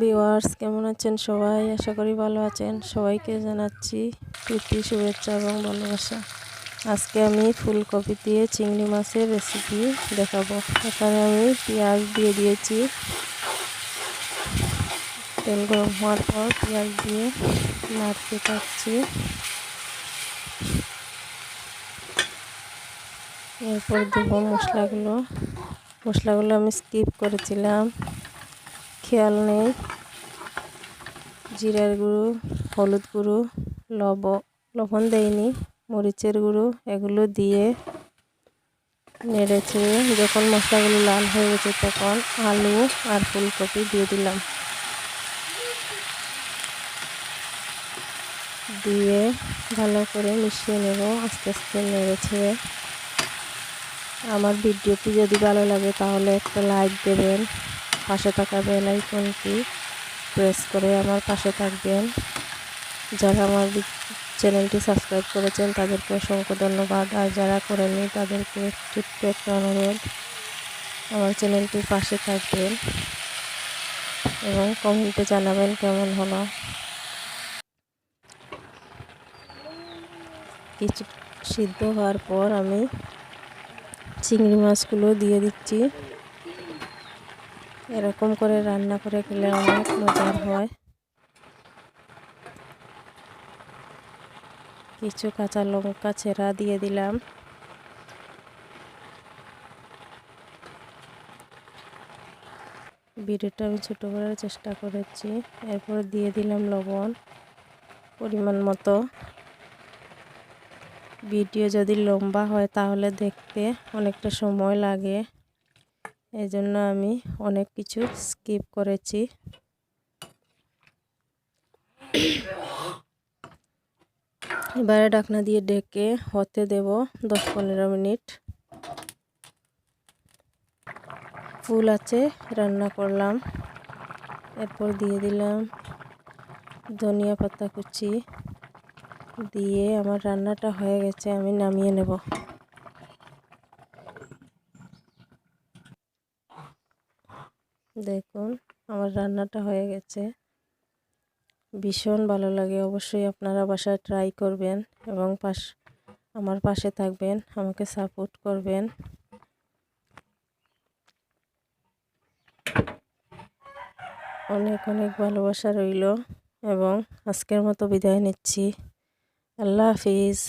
Viewers, কেমন আছেন সবাই? আশা করি ভালো আছেন। সবাইকে জানাচ্ছি প্রীতি, শুভেচ্ছা এবং ভালোবাসা। আজকে আমি ফুলকপি দিয়ে চিংড়ি মাছের রেসিপি দেখাবো। এখানে আমি পেঁয়াজ দিয়ে দিয়েছি। তেল গরম হওয়ার পর পেঁয়াজ দিয়ে নাড়তে থাকছি এরপর দেবো মশলাগুলো। মশলাগুলো আমি স্কিপ করেছিলাম। খেয়াল নেই। জিরার গুঁড়ো, হলুদ গুঁড়ো, লব, লবণ দেয়নি মরিচের গুঁড়ো, এগুলো দিয়ে নেড়েছে যখন মশলাগুলো লাল হয়ে গেছে তখন আলু আর ফুলকপি দিয়ে দিলাম। দিয়ে ভালো করে মিশিয়ে নেব, আস্তে আস্তে নেড়েছে আমার ভিডিওটি যদি ভালো লাগে তাহলে একটা লাইক দেবেন, পাশে থাকা বেল আইকনটি প্রেস করে আমার পাশে থাকবেন। যারা আমার চ্যানেলটি সাবস্ক্রাইব করেছেন তাদেরকে অসংখ্য ধন্যবাদ। আর যারা করেননি তাদেরকে ছোট্ট একটা অনুরোধ, আমার চ্যানেলটির পাশে থাকবেন এবং কমেন্টে জানাবেন কেমন হলো। কিছু সিদ্ধ হওয়ার পর আমি চিংড়ি মাছগুলো দিয়ে দিচ্ছি। এরকম করে রান্না করে খেলে অনেক মজার হয়। কিছু কাঁচা লঙ্কা ছেঁড়া দিয়ে দিলাম। ভিডিওটা আমি ছোটো করার চেষ্টা করেছি। এরপর দিয়ে দিলাম লবণ পরিমাণ মতো। ভিডিও যদি লম্বা হয় তাহলে দেখতে অনেকটা সময় লাগে। এই জন্য আমি অনেক কিছু স্কিপ করেছি। এবারে ডাকনা দিয়ে ডেকে হতে দেব দশ পনেরো মিনিট। ফুল আছে, রান্না করলাম। এরপর দিয়ে দিলাম ধনিয়া পাতা কুচি। দিয়ে আমার রান্নাটা হয়ে গেছে, আমি নামিয়ে নেব। দেখুন, আমার রান্নাটা হয়ে গেছে। ভীষণ ভালো লাগে, অবশ্যই আপনারা বাসায় ট্রাই করবেন এবং পাশ, আমার পাশে থাকবেন, আমাকে সাপোর্ট করবেন। অনেক অনেক ভালোবাসা রইল এবং আজকের মতো বিদায় নিচ্ছি। আল্লাহ হাফিজ